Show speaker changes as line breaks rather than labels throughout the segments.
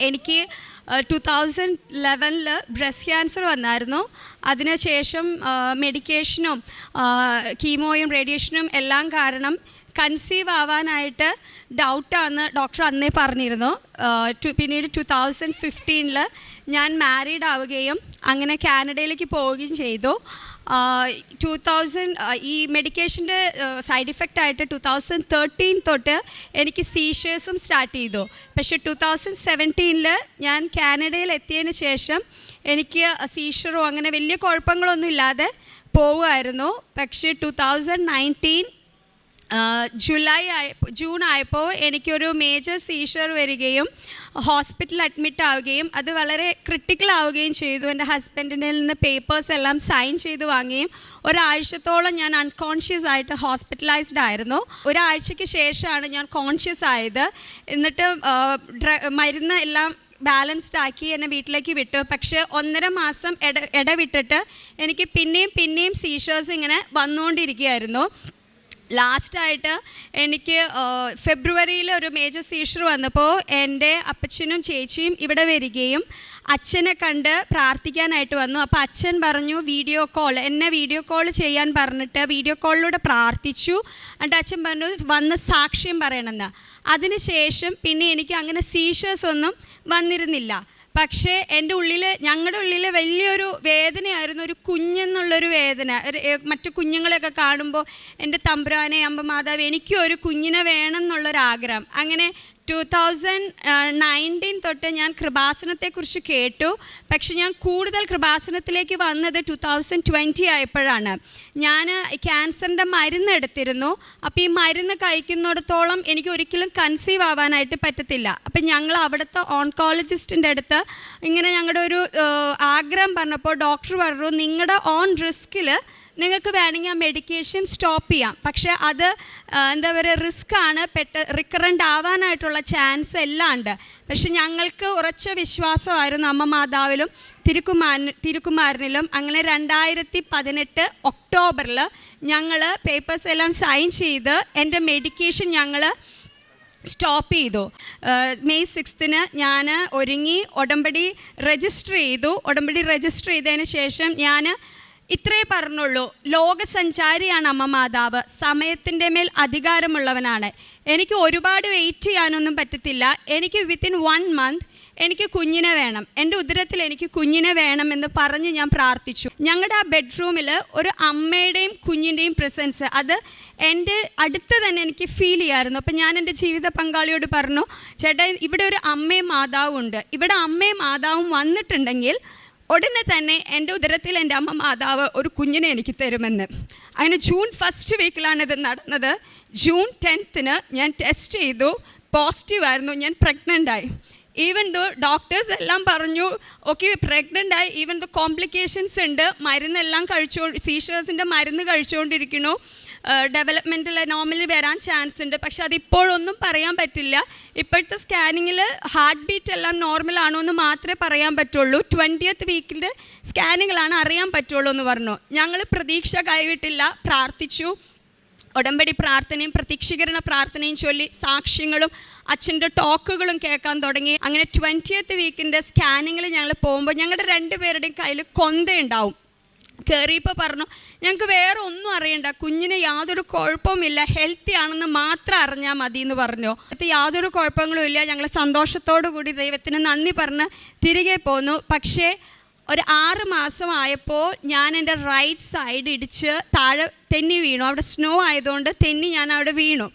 എനിക്ക് two thousand ലെവനിൽ breast cancer വന്നായിരുന്നു. അതിനുശേഷം മെഡിക്കേഷനും കീമോയും റേഡിയേഷനും എല്ലാം കാരണം കൺസീവ് ആവാനായിട്ട് ഡൗട്ടാന്ന് ഡോക്ടർ അന്നേ പറഞ്ഞിരുന്നു. ടു- പിന്നീട് ടു തൗസൻഡ് ഫിഫ്റ്റീനിൽ ഞാൻ മാരീഡ് ആവുകയും അങ്ങനെ കാനഡയിലേക്ക് പോവുകയും ചെയ്തു. ടു തൗസൻഡ് ഈ മെഡിക്കേഷന്റെ സൈഡ് ഇഫക്റ്റ് ആയിട്ട് ടു തൗസൻഡ് തേർട്ടീൻ തൊട്ട് എനിക്ക് സീഷേഴ്സും സ്റ്റാർട്ട് ചെയ്തു. പക്ഷേ ടു തൗസൻഡ് സെവന്റീനിൽ ഞാൻ കാനഡയിൽ എത്തിയതിന് ശേഷം എനിക്ക് സീഷറോ അങ്ങനെ വലിയ കുഴപ്പങ്ങളൊന്നും ഇല്ലാതെ പോവുമായിരുന്നു. പക്ഷേ ടു തൗസൻഡ് നയന്റീൻ ജൂലൈ ആയ ജൂൺ ആയപ്പോൾ എനിക്കൊരു മേജർ സീഷർ വരികയും ഹോസ്പിറ്റലിൽ അഡ്മിറ്റ് ആവുകയും അത് വളരെ ക്രിട്ടിക്കൽ ആവുകയും ചെയ്തു. എന്റെ ഹസ്ബൻഡിനിൽ നിന്ന് പേപ്പേഴ്സ് എല്ലാം സൈൻ ചെയ്ത് വാങ്ങുകയും ഒരാഴ്ചത്തോളം ഞാൻ അൺകോൺഷ്യസ് ആയിട്ട് ഹോസ്പിറ്റലൈസ്ഡ് ആയിരുന്നു. ഒരാഴ്ചയ്ക്ക് ശേഷമാണ് ഞാൻ കോൺഷ്യസ് ആയത്. എന്നിട്ട് മരുന്ന് എല്ലാം ബാലൻസ്ഡ് ആക്കി എന്നെ വീട്ടിലേക്ക് വിട്ടു. പക്ഷേ ഒന്നര മാസം ഇട ഇടവിട്ടിട്ട് എനിക്ക് പിന്നെയും പിന്നെയും സീഷേഴ്സ് ഇങ്ങനെ വന്നുകൊണ്ടിരിക്കുകയായിരുന്നു. ലാസ്റ്റായിട്ട് എനിക്ക് ഫെബ്രുവരിയിൽ ഒരു മേജർ സീഷർ വന്നപ്പോൾ എന്റെ അപ്പച്ചനും ചേച്ചിയും ഇവിടെ വരികയും അച്ഛനെ കണ്ട് പ്രാർത്ഥിക്കാനായിട്ട് വന്നു. അപ്പോൾ അച്ഛൻ പറഞ്ഞു വീഡിയോ കോൾ എന്നെ വീഡിയോ കോൾ ചെയ്യാൻ പറഞ്ഞിട്ട് വീഡിയോ കോളിലൂടെ പ്രാർത്ഥിച്ചു. എന്നിട്ട് അച്ഛൻ പറഞ്ഞു വന്ന് സാക്ഷ്യം പറയണമെന്ന്. അതിനുശേഷം പിന്നെ എനിക്ക് അങ്ങനെ സീഷേഴ്സ് ഒന്നും വന്നിരുന്നില്ല. പക്ഷേ എന്റെ ഉള്ളിൽ ഞങ്ങളുടെ ഉള്ളിൽ വലിയൊരു വേദനയായിരുന്നു ഒരു കുഞ്ഞെന്നുള്ളൊരു വേദന. മറ്റു കുഞ്ഞുങ്ങളെയൊക്കെ കാണുമ്പോൾ എന്റെ തമ്പുരാനെ അമ്പ മാതാവ് എനിക്കും ഒരു കുഞ്ഞിനെ വേണം എന്നുള്ളൊരാഗ്രഹം അങ്ങനെ ടു തൗസൻഡ് നയന്റീൻ തൊട്ട് ഞാൻ കൃപാസനത്തെക്കുറിച്ച് കേട്ടു. പക്ഷെ ഞാൻ കൂടുതൽ കൃപാസനത്തിലേക്ക് വന്നത് ടു തൗസൻഡ് ട്വന്റി ആയപ്പോഴാണ്. ഞാൻ ക്യാൻസറിന്റെ മരുന്ന് എടുത്തിരുന്നു. അപ്പോൾ ഈ മരുന്ന് കഴിക്കുന്നിടത്തോളം എനിക്ക് ഒരിക്കലും കൺസീവ് ആവാനായിട്ട് പറ്റത്തില്ല. അപ്പം ഞങ്ങൾ അവിടുത്തെ ഓൺകോളജിസ്റ്റിന്റെ അടുത്ത് ഇങ്ങനെ ഞങ്ങളുടെ ഒരു ആഗ്രഹം പറഞ്ഞപ്പോൾ ഡോക്ടർ പറഞ്ഞു നിങ്ങളുടെ ഓൺ റിസ്കിൽ നിങ്ങൾക്ക് വേണമെങ്കിൽ ആ മെഡിക്കേഷൻ സ്റ്റോപ്പ് ചെയ്യാം. പക്ഷേ അത് എന്താ പറയുക റിസ്ക് ആണ്. പെട്ട റിക്കറന്റ് ആവാനായിട്ടുള്ള ചാൻസ് എല്ലാം ഉണ്ട്. പക്ഷെ ഞങ്ങൾക്ക് ഉറച്ച വിശ്വാസമായിരുന്നു അമ്മ മാതാവിലും തിരുക്കുമാരൻ തിരുക്കുമാരനിലും. അങ്ങനെ രണ്ടായിരത്തി പതിനെട്ട് ഒക്ടോബറിൽ ഞങ്ങൾ പേപ്പേഴ്സ് എല്ലാം സൈൻ ചെയ്ത് എന്റെ മെഡിക്കേഷൻ ഞങ്ങൾ സ്റ്റോപ്പ് ചെയ്തു. മെയ് സിക്സ്തിന് ഞാൻ ഒരുങ്ങി ഉടമ്പടി രജിസ്റ്റർ ചെയ്തു. ഉടമ്പടി രജിസ്റ്റർ ചെയ്തതിന് ശേഷം ഞാൻ ഇത്രേ പറഞ്ഞുള്ളൂ. ലോകസഞ്ചാരിയാണ് അമ്മ മാതാവ്. സമയത്തിന്റെ മേൽ അധികാരമുള്ളവനാണ്. എനിക്ക് ഒരുപാട് വെയിറ്റ് ചെയ്യാനൊന്നും പറ്റത്തില്ല. എനിക്ക് വിത്തിൻ വൺ മന്ത് എനിക്ക് കുഞ്ഞിനെ വേണം. എന്റെ ഉദരത്തിൽ എനിക്ക് കുഞ്ഞിനെ വേണമെന്ന് പറഞ്ഞ് ഞാൻ പ്രാർത്ഥിച്ചു. ഞങ്ങളുടെ ആ ബെഡ്റൂമിൽ ഒരു അമ്മയുടെയും കുഞ്ഞിന്റെയും പ്രസൻസ് അത് എന്റെ അടുത്ത് തന്നെ എനിക്ക് ഫീൽ ചെയ്യായിരുന്നു. അപ്പം ഞാൻ എന്റെ ജീവിത പങ്കാളിയോട് പറഞ്ഞു ചേട്ടാ ഇവിടെ ഒരു അമ്മയും മാതാവും ഉണ്ട്. ഇവിടെ അമ്മയും മാതാവും വന്നിട്ടുണ്ടെങ്കിൽ ഉടനെ തന്നെ എന്റെ ഉദരത്തിൽ എന്റെ അമ്മ മാതാവ് ഒരു കുഞ്ഞിനെ എനിക്ക് തരുമെന്ന്. അങ്ങനെ ജൂൺ ഫസ്റ്റ് വീക്കിലാണ് ഇത് നടന്നത്. ജൂൺ ടെൻത്തിന് ഞാൻ ടെസ്റ്റ് ചെയ്തു. പോസിറ്റീവ് ആയിരുന്നു. ഞാൻ പ്രഗ്നന്റ് ആയി. ഈവൻ ദോ ഡോക്ടേഴ്സ് എല്ലാം പറഞ്ഞു ഓക്കെ പ്രഗ്നന്റ് ആയി. ഈവൻ ദോ കോംപ്ലിക്കേഷൻസ് ഉണ്ട്. മരുന്നെല്ലാം കഴിച്ചോ സീഷേഴ്സിന്റെ മരുന്ന് കഴിച്ചുകൊണ്ടിരിക്കുന്നു ഡെവലപ്മെന്റിൽ നോർമലി വരാൻ ചാൻസ് ഉണ്ട്. പക്ഷെ അതിപ്പോഴൊന്നും പറയാൻ പറ്റില്ല. ഇപ്പോഴത്തെ സ്കാനിങ്ങിൽ ഹാർട്ട് ബീറ്റ് എല്ലാം നോർമൽ ആണോ എന്ന് മാത്രമേ പറയാൻ പറ്റുള്ളൂ. ട്വന്റിയത്ത് വീക്കിന്റെ സ്കാനിങ്ങിലാണ് അറിയാൻ പറ്റുള്ളൂ എന്ന് പറഞ്ഞു. ഞങ്ങൾ പ്രതീക്ഷ കൈവിട്ടില്ല. പ്രാർത്ഥിച്ചു. ഉടമ്പടി പ്രാർത്ഥനയും പ്രതീക്ഷീകരണ പ്രാർത്ഥനയും ചൊല്ലി സാക്ഷ്യങ്ങളും അച്ഛന്റെ ടോക്കുകളും കേൾക്കാൻ തുടങ്ങി. അങ്ങനെ ട്വന്റിയത്ത് വീക്കിന്റെ സ്കാനിങ്ങിൽ ഞങ്ങൾ പോകുമ്പോൾ ഞങ്ങളുടെ രണ്ടുപേരുടെയും കയ്യിൽ കൊന്തയുണ്ടാവും. കയറിയപ്പോൾ പറഞ്ഞു ഞങ്ങൾക്ക് വേറെ ഒന്നും അറിയണ്ട. കുഞ്ഞിന് യാതൊരു കുഴപ്പമില്ല ഹെൽത്തി ആണെന്ന് മാത്രം അറിഞ്ഞാൽ മതി എന്ന് പറഞ്ഞു. അത് യാതൊരു കുഴപ്പങ്ങളും ഇല്ല. ഞങ്ങൾ സന്തോഷത്തോടു കൂടി ദൈവത്തിന് നന്ദി പറഞ്ഞ് തിരികെ പോന്നു. പക്ഷേ ഒരു ആറ് മാസമായപ്പോൾ ഞാൻ എന്റെ റൈറ്റ് സൈഡ് ഇടിച്ച് താഴെ തെന്നി വീണു. അവിടെ സ്നോ ആയതുകൊണ്ട് തെന്നി ഞാൻ അവിടെ വീണു.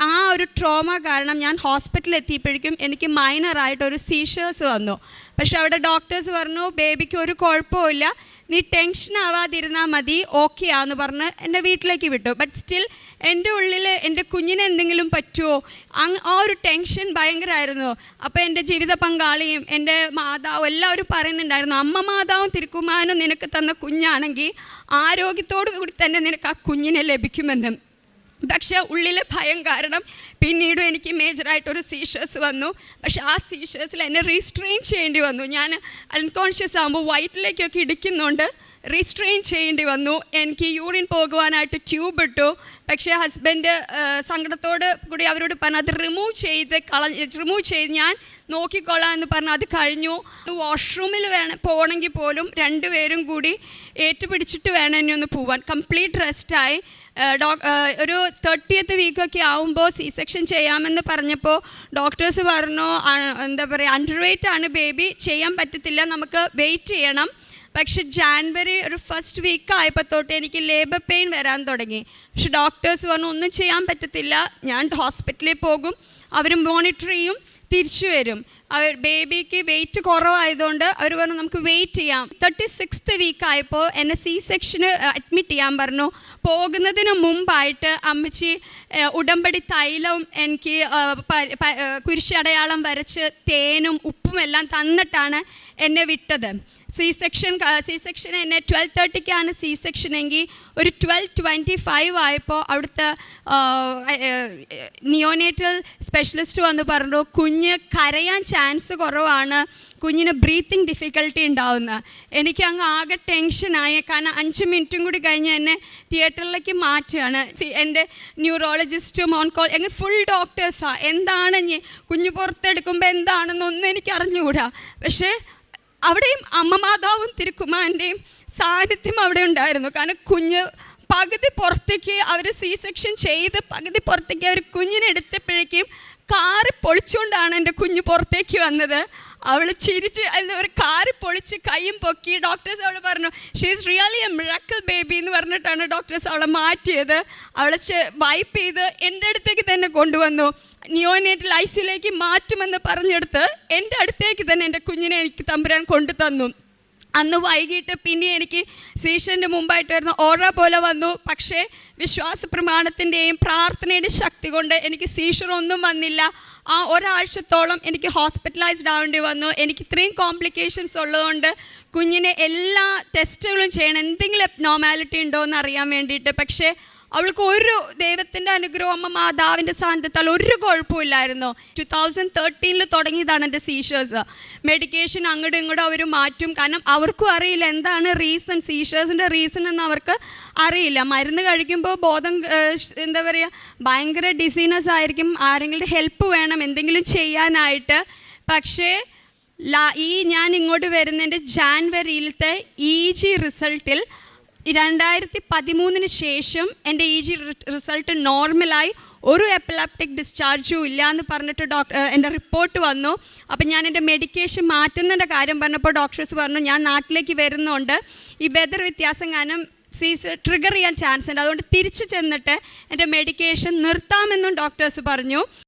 ആ ഒരു ട്രോമ കാരണം ഞാൻ ഹോസ്പിറ്റലിൽ എത്തിയപ്പോഴേക്കും എനിക്ക് മൈനറായിട്ട് ഒരു സീഷേഴ്സ് വന്നു. പക്ഷെ അവിടെ ഡോക്ടേഴ്സ് പറഞ്ഞു ബേബിക്ക് ഒരു കുഴപ്പമില്ല നീ ടെൻഷൻ ആവാതിരുന്നാൽ മതി. ഓക്കെ ആന്ന് പറഞ്ഞ് എന്റെ വീട്ടിലേക്ക് വിട്ടു. ബട്ട് സ്റ്റിൽ എന്റെ ഉള്ളിൽ എന്റെ കുഞ്ഞിന് എന്തെങ്കിലും പറ്റുമോ അങ് ആ ഒരു ടെൻഷൻ ഭയങ്കരമായിരുന്നു അപ്പോൾ എന്റെ ജീവിത പങ്കാളിയും എന്റെ മാതാവും എല്ലാവരും പറയുന്നുണ്ടായിരുന്നു അമ്മ മാതാവും തിരുക്കുമാനും നിനക്ക് തന്ന കുഞ്ഞാണെങ്കിൽ ആരോഗ്യത്തോടു കൂടി തന്നെ നിനക്ക് ആ കുഞ്ഞിനെ ലഭിക്കുമെന്ന്. പക്ഷേ ഉള്ളിലെ ഭയം കാരണം പിന്നീടും എനിക്ക് മേജറായിട്ടൊരു സീഷേഴ്സ് വന്നു. പക്ഷേ ആ സീഷേഴ്സിൽ എന്നെ റീസ്ട്രെയിൻ ചെയ്യേണ്ടി വന്നു. ഞാൻ അൺകോൺഷ്യസ് ആകുമ്പോൾ വയറ്റിലേക്കൊക്കെ ഇടിക്കുന്നുണ്ട്. റീസ്ട്രെയിൻ ചെയ്യേണ്ടി വന്നു. എനിക്ക് യൂറിൻ പോകുവാനായിട്ട് ട്യൂബ് ഇട്ടു. പക്ഷേ ഹസ്ബൻഡ് സങ്കടത്തോട് കൂടി അവരോട് പറഞ്ഞു അത് റിമൂവ് ചെയ്ത് കള റിമൂവ് ചെയ്ത് ഞാൻ നോക്കിക്കൊള്ളാം എന്ന് പറഞ്ഞു അത് കഴിഞ്ഞു. വാഷ്റൂമിൽ വേണം പോകണമെങ്കിൽ പോലും രണ്ടുപേരും കൂടി ഏറ്റുപിടിച്ചിട്ട് വേണം എന്നെ ഒന്ന് പോവാൻ. കംപ്ലീറ്റ് റെസ്റ്റായി ഒരു തേർട്ടിയത്ത് വീക്കൊക്കെ ആവുമ്പോൾ സി സെക്ഷൻ ചെയ്യാമെന്ന് പറഞ്ഞപ്പോൾ ഡോക്ടേഴ്സ് പറഞ്ഞു എന്താ പറയുക അണ്ടർ ആണ് ബേബി ചെയ്യാൻ പറ്റത്തില്ല നമുക്ക് വെയിറ്റ് ചെയ്യണം. പക്ഷെ ജാൻവരി ഒരു ഫസ്റ്റ് വീക്ക് ആയപ്പോൾ തൊട്ട് എനിക്ക് ലേബർ പെയിൻ വരാൻ തുടങ്ങി. പക്ഷെ ഡോക്ടേഴ്സ് പറഞ്ഞു ഒന്നും ചെയ്യാൻ പറ്റത്തില്ല ഞാൻ ഹോസ്പിറ്റലിൽ പോകും അവർ മോണിറ്റർ ചെയ്യും തിരിച്ചു വരും. അവർ ബേബിക്ക് വെയിറ്റ് കുറവായതുകൊണ്ട് അവർ പറഞ്ഞു നമുക്ക് വെയിറ്റ് ചെയ്യാം. തേർട്ടി സിക്സ്ത് വീക്ക് ആയപ്പോൾ എന്നെ സി സെക്ഷന് അഡ്മിറ്റ് ചെയ്യാൻ പറഞ്ഞു. പോകുന്നതിന് മുമ്പായിട്ട് അമ്മച്ചി ഉടമ്പടി തൈലം എനിക്ക് കുരിശടയാളം വരച്ച് തേനും ഉപ്പും എല്ലാം തന്നിട്ടാണ് എന്നെ വിട്ടത്. സി സെക്ഷൻ സി സെക്ഷൻ എന്നെ ട്വൽവ് തേർട്ടിക്കാണ് സി സെക്ഷൻ എങ്കിൽ ഒരു ട്വൽവ് ട്വന്റി ഫൈവ് ആയപ്പോൾ അവിടുത്തെ നിയോനേറ്റൽ സ്പെഷ്യലിസ്റ്റ് വന്ന് പറഞ്ഞു കുഞ്ഞ് കരയാൻ ചാൻസ് കുറവാണ്. കുഞ്ഞിന് ബ്രീത്തിങ് ഡിഫിക്കൽട്ടി ഉണ്ടാവുന്ന. എനിക്ക് അങ്ങ് ആകെ ടെൻഷനായി കാരണം അഞ്ച് മിനിറ്റും കൂടി കഴിഞ്ഞ് എന്നെ തിയേറ്ററിലേക്ക് മാറ്റുകയാണ്. എന്റെ ന്യൂറോളജിസ്റ്റും ഓൺകോൾ എങ്ങനെ ഫുൾ ഡോക്ടേഴ്സാണ് എന്താണ് കുഞ്ഞ് പുറത്തെടുക്കുമ്പോൾ എന്താണെന്നൊന്നും എനിക്ക് അറിഞ്ഞുകൂടാ പക്ഷേ അവിടെയും അമ്മ മാതാവും തിരുക്കുമാരന്റെയും സാന്നിധ്യം അവിടെ ഉണ്ടായിരുന്നു. കാരണം കുഞ്ഞ് പകുതി പുറത്തേക്ക് അവർ സി സെക്ഷൻ ചെയ്ത് പകുതി പുറത്തേക്ക് അവർ കുഞ്ഞിനെ എടുത്തപ്പോഴേക്കും കാറി പൊളിച്ചുകൊണ്ടാണ് എന്റെ കുഞ്ഞ് പുറത്തേക്ക് വന്നത്. അവൾ ചിരിച്ച് എന്താ ഒരു കാറി പൊളിച്ച് കൈയും പൊക്കി ഡോക്ടേഴ്സ് അവൾ പറഞ്ഞു she's really a miracle baby എന്ന് പറഞ്ഞിട്ടാണ് ഡോക്ടേഴ്സ് അവളെ മാറ്റിയത്. അവളെ വൈപ്പ് ചെയ്ത് എന്റെ അടുത്തേക്ക് തന്നെ കൊണ്ടുവന്നു. നിയോനേറ്റൽ ഐസിയുലേക്ക് മാറ്റുമെന്ന് പറഞ്ഞെടുത്ത് എന്റെ അടുത്തേക്ക് തന്നെ എന്റെ കുഞ്ഞിനെ എനിക്ക് തമ്പുരാൻ കൊണ്ടു തന്നു അന്ന് വൈകിട്ട് പിന്നെ എനിക്ക് സീഷന്റെ മുമ്പായിട്ട് വരുന്ന ഓറ പോലെ വന്നു. പക്ഷേ വിശ്വാസ പ്രമാണത്തിന്റെയും പ്രാർത്ഥനയുടെ ശക്തി കൊണ്ട് എനിക്ക് സീഷറൊന്നും വന്നില്ല. ആ ഒരാഴ്ചത്തോളം എനിക്ക് ഹോസ്പിറ്റലൈസ്ഡ് ആവേണ്ടി വന്നു. എനിക്ക് ഇത്രയും കോംപ്ലിക്കേഷൻസ് ഉള്ളതുകൊണ്ട് കുഞ്ഞിനെ എല്ലാ ടെസ്റ്റുകളും ചെയ്യണം. എന്തെങ്കിലും നോർമാലിറ്റി ഉണ്ടോ എന്ന് അറിയാൻ വേണ്ടിയിട്ട്. പക്ഷേ അവൾക്ക് ഒരു ദൈവത്തിന്റെ അനുഗ്രഹം അമ്മ മാതാവിന്റെ സാന്നിധ്യത്താൽ ഒരു കുഴപ്പമില്ലായിരുന്നു ടു തൗസൻഡ് തേർട്ടീനിൽ തുടങ്ങിയതാണ് എന്റെ സീഷേഴ്സ് മെഡിക്കേഷൻ അങ്ങോട്ടും ഇങ്ങോട്ടും അവർ മാറ്റും. കാരണം അവർക്കും അറിയില്ല എന്താണ് റീസൺ സീഷേഴ്സിന്റെ റീസൺ എന്ന് അവർക്ക് അറിയില്ല. മരുന്ന് കഴിക്കുമ്പോൾ ബോധം എന്താ പറയുക ഭയങ്കര ഡിസീനസ് ആയിരിക്കും. ആരെങ്കിലും ഹെൽപ്പ് വേണം എന്തെങ്കിലും ചെയ്യാനായിട്ട്. പക്ഷേ ഈ ഞാൻ ഇങ്ങോട്ട് വരുന്നതിന്റെ ജാൻവരിയിലത്തെ ഇ ജി റിസൾട്ടിൽ രണ്ടായിരത്തി പതിമൂന്നിന് ശേഷം എന്റെ ഇ ജി റിസൾട്ട് നോർമലായി ഒരു എപ്പിലാപ്റ്റിക് ഡിസ്ചാർജും ഇല്ല എന്ന് പറഞ്ഞിട്ട് ഡോക്ടർ എന്റെ റിപ്പോർട്ട് വന്നു. അപ്പം ഞാൻ എന്റെ മെഡിക്കേഷൻ മാറ്റുന്നതിന്റെ കാര്യം പറഞ്ഞപ്പോൾ ഡോക്ടേഴ്സ് പറഞ്ഞു ഞാൻ നാട്ടിലേക്ക് വരുന്നുണ്ട്. ഈ വെതർ വ്യത്യാസം കാരണം സീസ് ട്രിഗർ ചെയ്യാൻ ചാൻസ് ഉണ്ട് അതുകൊണ്ട് തിരിച്ചു ചെന്നിട്ട് എന്റെ മെഡിക്കേഷൻ നിർത്താമെന്നും ഡോക്ടേഴ്സ് പറഞ്ഞു.